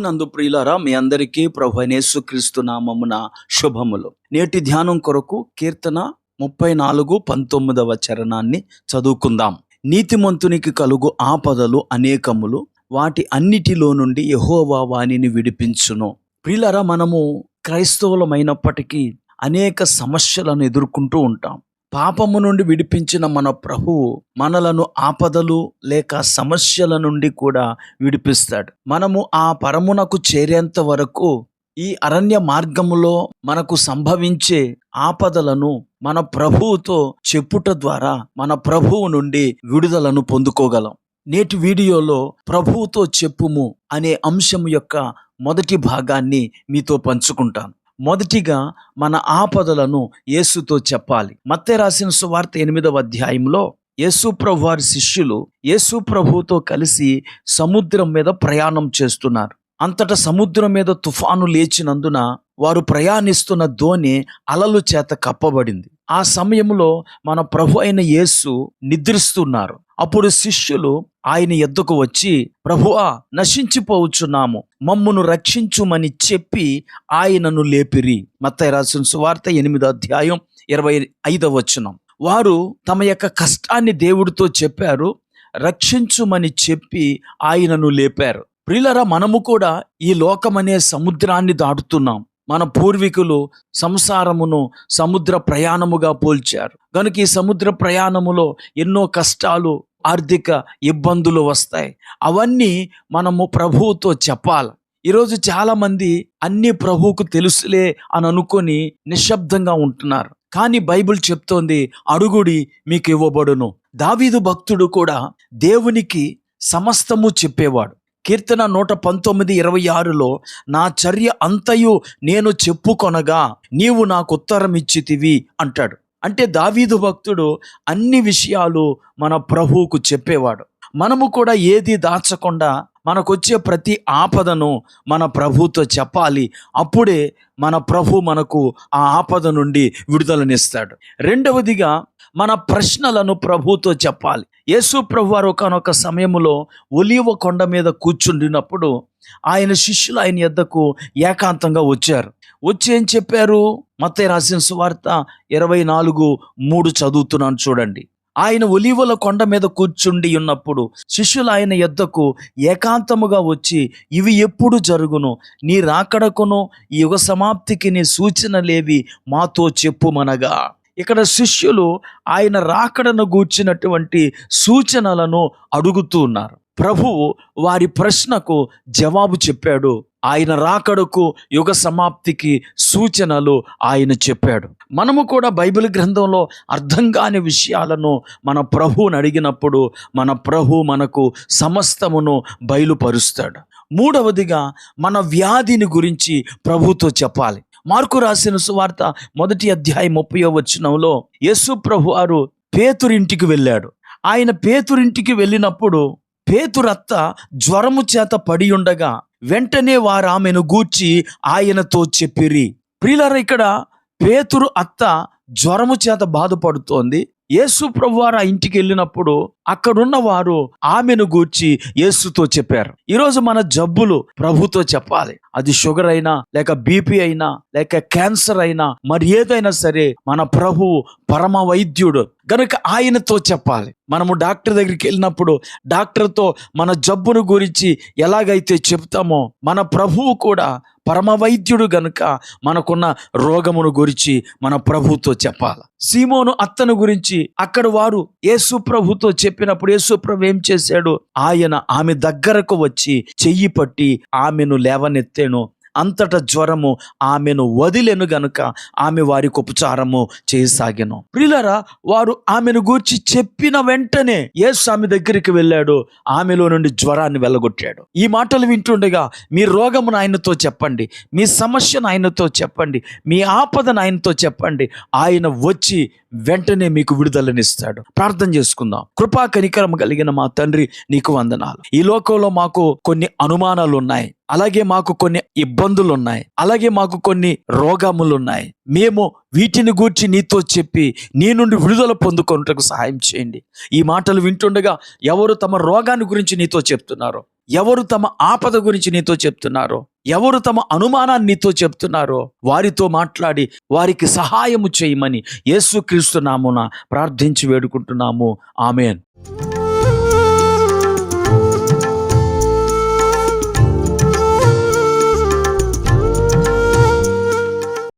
నందు ప్రియులారా మీ అందరికీ ప్రభు క్రీస్తు నామమున శుభములు. నేటి ధ్యానం కొరకు కీర్తన ముప్పై నాలుగు పంతొమ్మిదవ చరణాన్ని చదువుకుందాం. నీతిమంతునికి కలుగు ఆపదలు అనేకములు వాటి అన్నిటిలో నుండి యహోవా వాణిని విడిపించును. ప్రియులారా మనము క్రైస్తవులమైనప్పటికీ అనేక సమస్యలను ఎదుర్కొంటూ ఉంటాం. పాపము నుండి విడిపించిన మన ప్రభువు మనలను ఆపదలు లేక సమస్యల నుండి కూడా విడిపిస్తాడు. మనము ఆ పరమునకు చేరేంత వరకు ఈ అరణ్య మార్గములో మనకు సంభవించే ఆపదలను మన ప్రభువుతో చెప్పుట ద్వారా మన ప్రభువు నుండి విడుదలను పొందుకోగలం. నేటి వీడియోలో ప్రభువుతో చెప్పుము అనే అంశం యొక్క మొదటి భాగాన్ని మీతో పంచుకుంటాను. మొదటిగా మన ఆపదలను యేసుతో చెప్పాలి. మత్తే రాసిన సువార్త ఎనిమిదవ అధ్యాయంలో యేసు ప్రభు వారి శిష్యులు యేసు ప్రభుతో కలిసి సముద్రం మీద ప్రయాణం చేస్తున్నారు. అంతటా సముద్రం మీద తుఫాను లేచినందున వారు ప్రయాణిస్తున్న ధోని అలలు చేత కప్పబడింది. ఆ సమయంలో మన ప్రభు అయిన యేసు నిద్రిస్తున్నారు. అప్పుడు శిష్యులు ఆయన ఎద్దుకు వచ్చి ప్రభువా నశించిపోవచ్చున్నాము. మమ్మును రక్షించుమని చెప్పి ఆయనను లేపిరి. మత్తయి రాసిన సువార్త ఎనిమిదో అధ్యాయం ఇరవై ఐదవ వచనం. వారు తమ యొక్క కష్టాన్ని దేవుడితో చెప్పారు రక్షించుమని చెప్పి ఆయనను లేపారు. ప్రిలరా మనము కూడా ఈ లోకమనే సముద్రాన్ని దాటుతున్నాం. మన పూర్వీకులు సంసారమును సముద్ర ప్రయాణముగా పోల్చారు. కనుక ఈ సముద్ర ప్రయాణములో ఎన్నో కష్టాలు ఆర్థిక ఇబ్బందులు వస్తాయి. అవన్నీ మనము ప్రభువుతో చెప్పాలి. ఈరోజు చాలామంది అన్ని ప్రభువుకు తెలుసులే అని అనుకొని నిశ్శబ్దంగా ఉంటున్నారు. కానీ బైబిల్ చెప్తోంది అడుగుడి మీకు ఇవ్వబడును. దావీదు భక్తుడు కూడా దేవునికి సమస్తము చెప్పేవాడు. కీర్తన నూట పంతొమ్మిది ఇరవై ఆరులో నా చర్య అంతయు నేను చెప్పుకొనగా నీవు నాకు ఉత్తరం ఇచ్చితివి అంటాడు. అంటే దావీదు భక్తుడు అన్ని విషయాలు మన ప్రభువుకు చెప్పేవాడు. మనము కూడా ఏది దాచకుండా మనకొచ్చే ప్రతి ఆపదను మన ప్రభుతో చెప్పాలి. అప్పుడే మన ప్రభు మనకు ఆ ఆపద నుండి విడుదలనిస్తాడు. రెండవదిగా మన ప్రశ్నలను ప్రభుతో చెప్పాలి. యేసు ప్రభు వారు ఒకనొక సమయంలో ఒలివ కొండ మీద కూర్చుండినప్పుడు ఆయన శిష్యులు ఆయన ఎద్దకు ఏకాంతంగా వచ్చారు. వచ్చి ఏం చెప్పారు? మత్తయి రాసిన సువార్త ఇరవై నాలుగు మూడు చదువుతున్నాను చూడండి. ఆయన ఒలివల కొండ మీద కూర్చుండి ఉన్నప్పుడు శిష్యులు ఆయన ఎద్దకు ఏకాంతముగా వచ్చి ఇవి ఎప్పుడు జరుగును? నీ రాకడకును? యుగ సమాప్తికి నీ సూచనలేవి మాతో చెప్పుమనగా ఇక్కడ శిష్యులు ఆయన రాకడను గూర్చినటువంటి సూచనలను అడుగుతూ ఉన్నారు. ప్రభువు వారి ప్రశ్నకు జవాబు చెప్పాడు. ఆయన రాకడకు యుగ సమాప్తికి సూచనలు ఆయన చెప్పాడు. మనము కూడా బైబిల్ గ్రంథంలో అర్థం కాని విషయాలను మన ప్రభువుని అడిగినప్పుడు మన ప్రభు మనకు సమస్తమును బయలుపరుస్తాడు. మూడవదిగా మన వ్యాధిని గురించి ప్రభుతో చెప్పాలి. మార్కు రాసిన సువార్త మొదటి అధ్యాయం ముప్పయో వచ్చినంలో యేసు ప్రభు వారు పేతురింటికి వెళ్ళాడు. ఆయన పేతురింటికి వెళ్ళినప్పుడు పేతురత్త జ్వరము చేత పడి ఉండగా వెంటనే వారు ఆమెను గూర్చి ఆయనతో చెప్పిరి. ప్రిలర్ ఇక్కడ పేతురు అత్త జ్వరము చేత బాధపడుతోంది. యేసు ప్రభువారు ఆ ఇంటికి వెళ్ళినప్పుడు అక్కడున్న వారు ఆమెను గూర్చి యేసుతో చెప్పారు. ఈరోజు మన జబ్బులు ప్రభుతో చెప్పాలి. అది షుగర్ అయినా లేక బీపీ అయినా లేక క్యాన్సర్ అయినా మరి ఏదైనా సరే మన ప్రభువు పరమ వైద్యుడు గనుక ఆయనతో చెప్పాలి. మనము డాక్టర్ దగ్గరికి వెళ్ళినప్పుడు డాక్టర్తో మన జబ్బును గురించి ఎలాగైతే చెప్తామో మన ప్రభువు కూడా పరమ వైద్యుడు గనుక మనకున్న రోగమును గురించి మన ప్రభుతో చెప్పాలి. సీమోను అత్తను గురించి అక్కడ వారు యేసు ప్రభుతో చెప్పినప్పుడు యేసు ప్రభు ఏం చేశాడు? ఆయన ఆమె దగ్గరకు వచ్చి చెయ్యి పట్టి ఆమెను లేవనెత్తాను. అంతట జ్వరము ఆమెను వదిలెను గనుక ఆమె వారికి ఉపచారము చేయసాగెను. ప్రిలరా వారు ఆమెను గూర్చి చెప్పిన వెంటనే యేసు ఆమె దగ్గరికి వెళ్ళాడు. ఆమెలో నుండి జ్వరాన్ని వెళ్ళగొట్టాడు ఈ మాటలు వింటుండగా మీ రోగమును ఆయనతో చెప్పండి. మీ సమస్యను ఆయనతో చెప్పండి. మీ ఆపదను ఆయనతో చెప్పండి. ఆయన వచ్చి వెంటనే మీకు విడుదలనిస్తాడు. ప్రార్థన చేసుకుందాం. కృపా కనికరం కలిగిన మా తండ్రి నీకు వందనాలు. ఈ లోకంలో మాకు కొన్ని అనుమానాలు ఉన్నాయి అలాగే మాకు కొన్ని ఇబ్బందులు ఉన్నాయి అలాగే మాకు కొన్ని రోగములు ఉన్నాయి మేము వీటిని గూర్చి నీతో చెప్పి నీ నుండి విడుదల పొందుకొనుటకు సహాయం చేయండి. ఈ మాటలు వింటుండగా ఎవరు తమ రోగాన్ని గురించి నీతో చెప్తున్నారో? ఎవరు తమ ఆపద గురించి నీతో చెప్తున్నారో? ఎవరు తమ అనుమానాన్ని నీతో చెప్తున్నారో వారితో మాట్లాడి వారికి సహాయము చేయమని యేసుక్రీస్తు నామున ప్రార్థించి వేడుకుంటున్నాము. ఆమెన్.